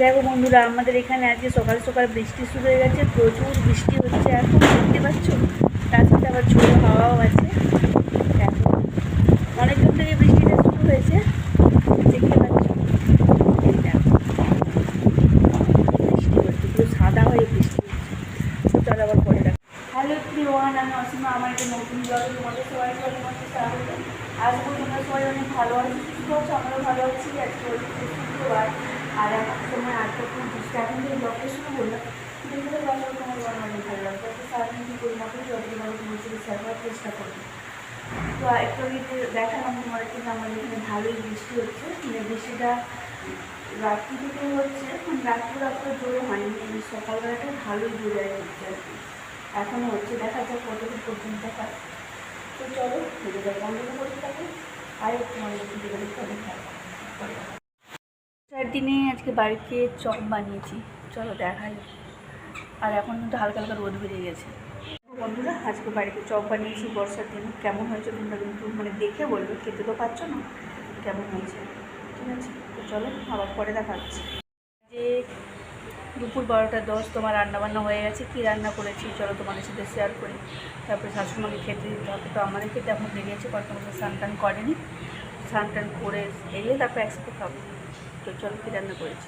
দেখো বন্ধুরা, আমাদের এখানে আজকে সকাল সকাল বৃষ্টি শুরু হয়ে গেছে, প্রচুর বৃষ্টি হচ্ছে এখন, দেখতে পাচ্ছ? তার সাথে আবার ঝোড়ো হাওয়াও আছে। দেখো অনেকক্ষণ থেকে বৃষ্টিটা শুরু হয়েছে, দেখতে পাচ্ছ? বৃষ্টি হচ্ছে, পুরো সাদা হয়ে বৃষ্টি হচ্ছে। চলো আবার পরে দেখো হ্যালো প্রিয়ান আমি অসীমা, আমার একটা নতুন ব্লগে তোমাদের সবাই মধ্যে স্বাগত। আসব তোমরা সবাই অনেক ভালো আছো, সুস্থ আছো, আমরাও ভালো আছি। আজকে শুক্রবার আর এখন সময় খুব বৃষ্টি এখন থেকে ব্লগটা শুরু করলাম। দেখতে পাচ্ছ তোমার আমার অনেক ভালো লাগবে তো সারাদিন কী করি না করি যতদিন আমি তোমার সাথে করার চেষ্টা করব। তো একটু দেখালাম তোমার কিন্তু আমাদের এখানে ভালোই বৃষ্টি হচ্ছে। মানে বৃষ্টিটা রাত্রি থেকে হচ্ছে। মানে রাত্রি রাত্রে জোরে হয়নি। এই সকালবেলাটা ভালোই জোরে হচ্ছে। আর এখনও হচ্ছে। দেখা যাক কতদূর পর্যন্ত হয়। তো চলো ভিডিওটা বন্ধ করতে থাকো আর তোমাদের ভিডিওটা দেখতে। চার দিনে আজকে বাড়িতে চপ বানিয়েছি। চলো দেখাই। আর এখন কিন্তু হালকা হালকা রোদ বেরিয়ে গেছে। বন্ধুরা, আজকে বাড়িতে চপ বানিয়েছি বর্ষার দিন। কেমন হয়েছে তোমরা কিন্তু মানে দেখে বলবে, খেতে তো পাচ্ছ না। কেমন হয়েছে? ঠিক আছে? তো চলো, আবার পরে দেখাচ্ছি যে দুপুর বারোটা দশ, তোমার রান্নাবান্না হয়ে গেছে। কী রান্না করেছি চলো তোমাদের সাথে শেয়ার করি। তারপরে শাশুড়িমাকে খেতে দিতে হবে। তো আমাদের খেতে এখন বেরিয়েছে কত স্নান টান করেনি। স্নান টান করে এলে তারপর একসাথে খাব তো চলো কী রান্না করেছি?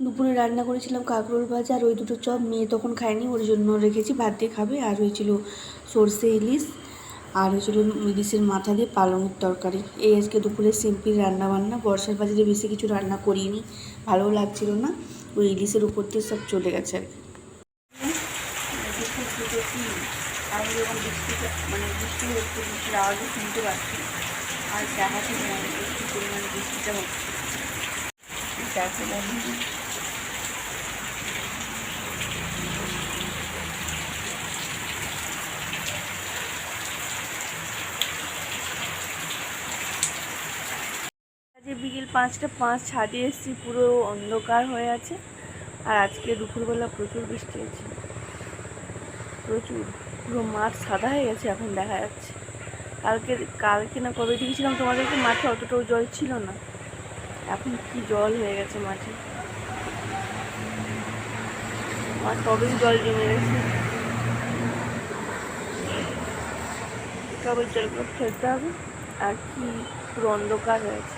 দুপুরে রান্না করেছিলাম কাঁকরোল ভাজা আর ওই দুটো চপ। মেয়ে তখন খায়নি ওর জন্য রেখেছি ভাত দিয়ে খাবে। আর হয়েছিল সর্ষে ইলিশ আর হয়েছিল ইলিশের মাথা দিয়ে পালংয়ের তরকারি। এই আজকে দুপুরে সিম্পল রান্না বান্না। বর্ষার বাজারে বেশি কিছু রান্না করিনি ভালোও লাগছিল না। ওই ইলিশের উপর দিয়ে সব চলে গেছে আর কি। বৃষ্টি আমি যখন বৃষ্টিটা মানে বৃষ্টি হচ্ছে বৃষ্টির আওয়াজও শুনতে পাচ্ছি। আর দেখাচ্ছি তোমাদের পরিমাণে বৃষ্টিটা হচ্ছে। আজকে বিকেল পাঁচটা, পাঁচ ছাদে এসেছি, পুরো অন্ধকার হয়ে আছে। আর আজকে দুপুরবেলা প্রচুর বৃষ্টি হয়েছে। প্রচুর। পুরো মাঠ সাদা হয়ে গেছে, এখন দেখা যাচ্ছে। কালকে কালকে না কবে দিয়েছিলাম তোমাদেরকে? মাঠে অতটাও জল ছিল না। এখন কি জল হয়ে গেছে মাঠে? মাঠ কবেই জল জমে গেছে? কবে জলগুলো ফেলতে হবে? আর কি পুরো অন্ধকার হয়েছে।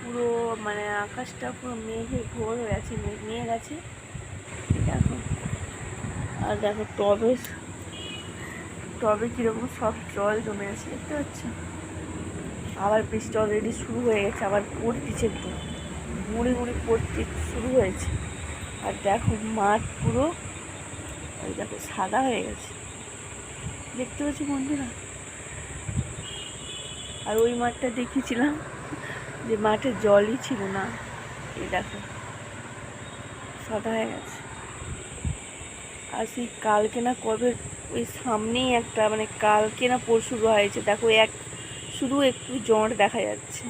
পুরো মানে আকাশটা পুরো মেঘে ঘোর হয়ে আছে, মেঘ নিয়ে গেছে দেখো। আর দেখো টবে টবে কীরকম সব জল জমে আছে, দেখতে পাচ্ছ? আবার বৃষ্টি অলরেডি শুরু হয়ে গেছে, আবার পড়তেছে একটু মুড়ি মুড়ি পড়তে শুরু হয়েছে। আর দেখো মাঠ পুরো ওই দেখো সাদা হয়ে গেছে। দেখতে পাচ্ছি বন্ধুরা? আর ওই মাঠটা দেখেছিলাম যে মাঠে জলই ছিল না। এই দেখো, সাদা হয়ে গেছে। আর সেই কালকে না কবে, ওই সামনেই একটা মানে কালকে না পরশু হয়েছে। দেখো এক শুধু একটু জট দেখা যাচ্ছে।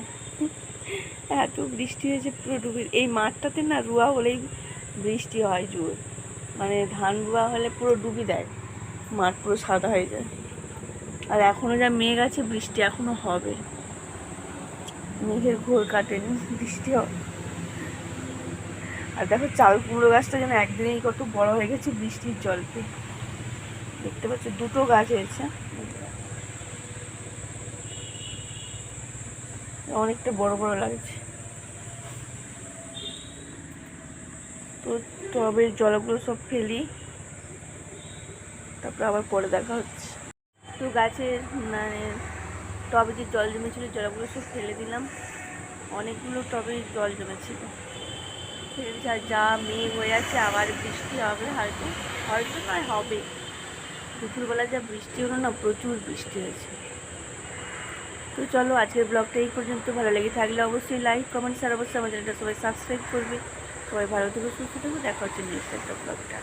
এত বৃষ্টি হয়েছে পুরো ডুবে এই মাঠটাতে না রুয়া হলেই বৃষ্টি হয় জোর। মানে ধান রুয়া হলে পুরো ডুবি দেয়। মাঠ পুরো সাদা হয়ে যায়। আর এখনও যা মেঘ আছে, বৃষ্টি এখনও হবে। মেঘের ঘোর কাটেনি, বৃষ্টি হবে। আর দেখো চাল কুমড়ো গাছটা যেন একদিনেই কত বড় হয়ে গেছে বৃষ্টির জলতে। দেখতে পাচ্ছ, দুটো গাছ হয়েছে। অনেকটা বড় বড় লাগছে। তো টবের জলগুলো সব ফেলি। তারপরে আবার পরে দেখা হচ্ছে। তো গাছের মানে টবে যে জল জমেছিল, জলগুলো সব ফেলে দিলাম। অনেকগুলো টবে জল জমেছিল। ফেলে আর যা মেঘ হয়ে আছে, আবার বৃষ্টি হবে, হয়তো হয়তো নয়, হবে। দুপুরবেলা যা বৃষ্টি হলো না, প্রচুর বৃষ্টি হয়েছে। তো চলো আজকের ব্লগটা এই পর্যন্ত। ভালো লেগে থাকলে অবশ্যই লাইক কমেন্টস আর অবশ্যই আমার চ্যানেলটা সবাই সাবস্ক্রাইব করবে। সবাই ভালো থেকো, সুস্থ থেকো, দেখা হচ্ছে নেক্সট একটা ব্লগটা